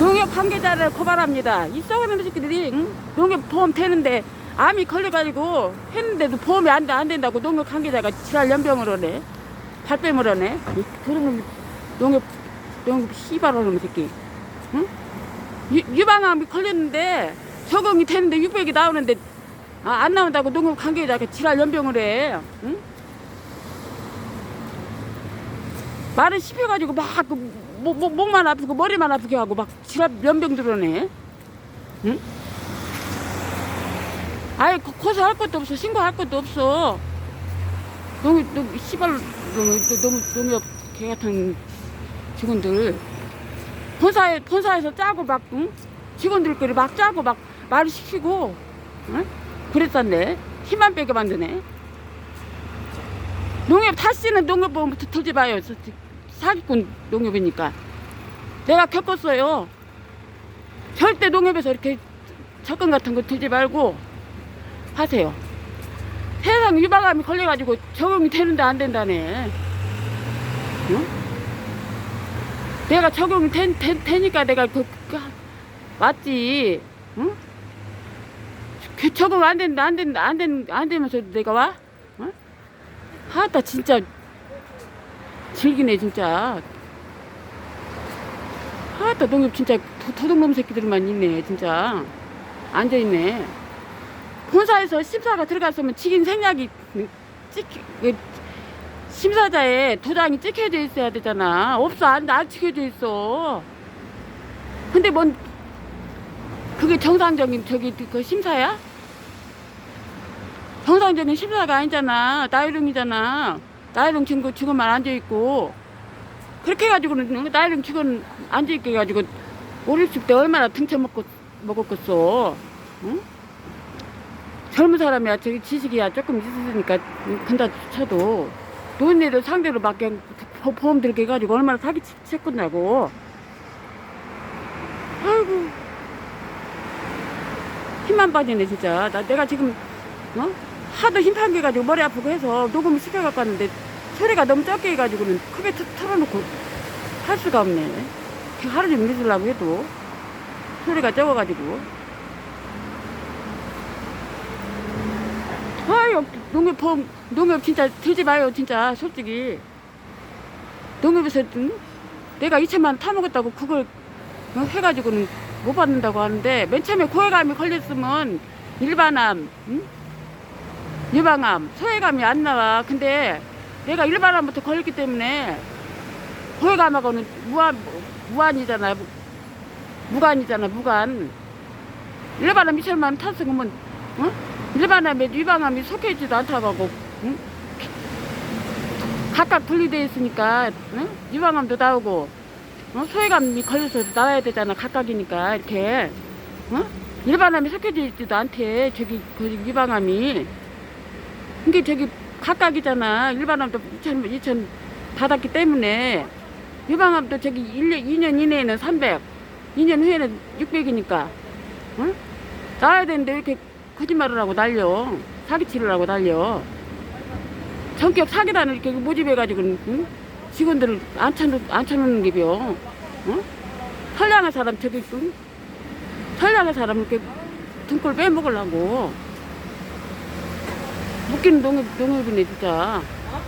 농협 관계자를 고발합니다. 이 썩은 새끼들이 응? 농협 보험 되는데 암이 걸려가지고 했는데도 보험이 안, 돼- 안 된다고 농협 관계자가 지랄 하네. 이 그런 놈 농협 농협 씨발하는 새끼. 응? 유, 유방암이 걸렸는데 적응이 되는데 600이 나오는데 아, 안 나온다고 농협 관계자가 지랄 연병을 해. 응? 말을 씹혀가지고 막 그, 목, 목, 목만 아프고 머리만 아프게 하고 막 지랄 연병 들어네. 응? 아예 고- 고소할 것도 없어 신고할 것도 없어. 너무 너무 씨발 너무 너무 농협 개 같은 직원들 본사에 본사에서 짜고 막 응? 직원들끼리 막 짜고 막 말을 시키고 응? 그랬었네. 힘만 빼게 만드네. 농협 다시는 농협보험부터 들지 마요. 사기꾼 농협이니까. 내가 겪었어요. 절대 농협에서 이렇게 접근 같은 거 들지 말고 하세요. 세상 유방암이 걸려가지고 적응이 되는데 안 된다네. 응? 내가 적응이 된, 된, 되니까 내가 그, 그, 맞지. 응? 그 적응 안 된다, 안 된다, 안 된, 안 되면서 내가 와? 응? 하다 진짜 즐기네 진짜 하다 농협 진짜 도, 도둑놈 새끼들만 있네 진짜 앉아있네 본사에서 심사가 들어갔으면 직인 생략이 찍 그, 심사자의 도장이 찍혀져 있어야 되잖아 없어 안, 안 찍혀져 있어 근데 뭔 그게 정상적인 저기 그 심사야? 정상적인 심사가 아니잖아. 나이롱이잖아. 나이롱 친구 직원만 앉아있고. 그렇게 해가지고는 나이롱 직원 앉아있게 해가지고 어렸을 때 얼마나 등쳐 먹고, 먹었겠어. 응? 젊은 사람이야. 저기 지식이야. 조금 있으니까 근다 쳐도. 노인네들 상대로 보- 보험 들게 해가지고 얼마나 사기 쳤겠냐고. 아이고. 힘만 빠지네, 진짜. 나, 내가 지금, 어? 하도 힘 판겨가지고 머리 아프고 해서 녹음을 시켜갖고 왔는데 소리가 너무 적게 해가지고는 크게 틀- 틀어놓고 할 수가 없네. 그 하루 종일 있으려고 해도 소리가 적어가지고. 아유, 농협 보험, 농협 진짜 들지 마요, 진짜, 솔직히. 농협에서, 응? 내가 2천만 원 타먹었다고 그걸 어, 해가지고는 못 받는다고 하는데, 맨 처음에 고해감이 걸렸으면 일반암, 응? 유방암, 소외감이 안 나와. 근데 내가 일반암부터 걸렸기 때문에 고해감하고는 무한, 무한이잖아. 무- 무관이잖아, 무관. 일반암 2천만 원 탔으면, 어? 일반암에 유방암이 속해 있지도 않다고 응? 각각 분리되어 있으니까, 응? 유방암도 나오고, 어? 소외감이 걸려서 나와야 되잖아, 각각이니까, 이렇게. 어? 일반암이 속해져 있지도 않대, 저기, 그 유방암이. 이게 저기 각각이잖아. 일반암도 2천, 2천 받았기 때문에 유방암도 저기 1년, 2년 이내에는 300, 2년 후에는 600이니까. 응? 나와야 되는데 왜 이렇게 거짓말을 하고 날려. 사기치를 하고 날려. 전격 사기단을 이렇게 모집해가지고 응? 직원들을 안 쳐놓, 안 쳐놓는 게요. 응? 선량한 사람 저기 응? 선량한 사람 이렇게 등골 빼먹으려고. 웃기는 농협, 농협이네, 진짜.